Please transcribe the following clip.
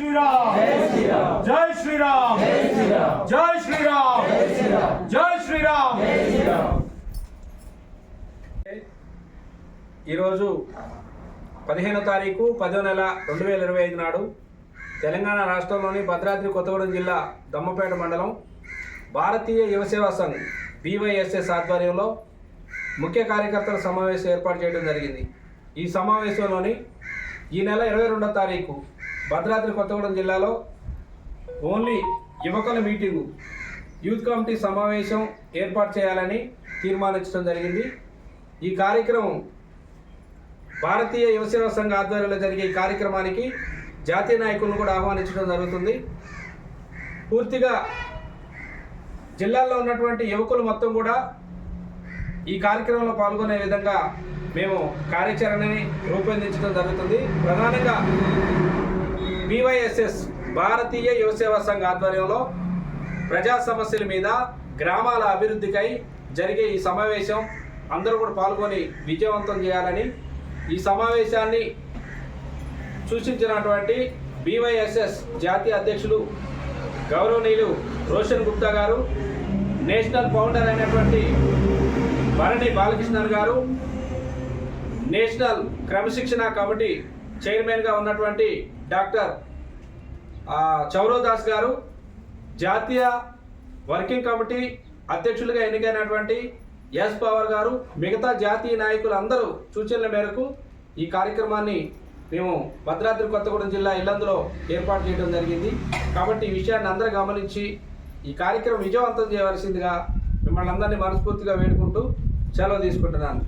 శ్రీరామ్ జై శ్రీరామ్ జై శ్రీరామ్ జై శ్రీరామ్ ఈరోజు పదిహేనో తారీఖు పదో నెల రెండు వేల ఇరవై ఐదు నాడు తెలంగాణ రాష్ట్రంలోని భద్రాద్రి కొత్తగూడెం జిల్లా దమ్మపేట మండలం భారతీయ యువసేవా సంఘ్ బీవైఎస్ఎస్ ఆధ్వర్యంలో ముఖ్య కార్యకర్తల సమావేశం ఏర్పాటు చేయడం జరిగింది. ఈ సమావేశంలోని ఈ నెల ఇరవై రెండో తారీఖు భద్రాద్రి కొత్తగూడెం జిల్లాలో ఓన్లీ యువకుల మీటింగు యూత్ కమిటీ సమావేశం ఏర్పాటు చేయాలని తీర్మానించడం జరిగింది. ఈ కార్యక్రమం భారతీయ యువసేవ సంఘ ఆధ్వర్యంలో జరిగే ఈ కార్యక్రమానికి జాతీయ నాయకులను కూడా ఆహ్వానించడం జరుగుతుంది. పూర్తిగా జిల్లాలో ఉన్నటువంటి యువకులు మొత్తం కూడా ఈ కార్యక్రమంలో పాల్గొనే విధంగా మేము కార్యాచరణని రూపొందించడం జరుగుతుంది. ప్రధానంగా బీవైఎస్ఎస్ భారతీయ యువసేవా సంఘ ఆధ్వర్యంలో ప్రజా సమస్యల మీద గ్రామాల అభివృద్ధికై జరిగే ఈ సమావేశం అందరూ కూడా పాల్గొని విజయవంతం చేయాలని ఈ సమావేశాన్ని సూచించినటువంటి బీవైఎస్ఎస్ జాతీయ అధ్యక్షులు గౌరవనీయులు రోషన్ గుప్తా గారు నేషనల్ ఫౌండర్ అయినటువంటి భరణి బాలకృష్ణన్ గారు నేషనల్ క్రమశిక్షణ కమిటీ చైర్మన్గా ఉన్నటువంటి డాక్టర్ చౌరోదాస్ గారు జాతీయ వర్కింగ్ కమిటీ అధ్యక్షులుగా ఎన్నికైనటువంటి ఎస్ పవర్ గారు మిగతా జాతీయ నాయకులు అందరూ సూచనల మేరకు ఈ కార్యక్రమాన్ని మేము భద్రాద్రి కొత్తగూడెం జిల్లా ఇల్లందులో ఏర్పాటు చేయడం జరిగింది. కాబట్టి ఈ విషయాన్ని అందరూ గమనించి ఈ కార్యక్రమం విజయవంతం చేయవలసిందిగా మిమ్మల్ని అందరినీ మనస్ఫూర్తిగా వేడుకుంటూ సెలవు తీసుకుంటున్నాను.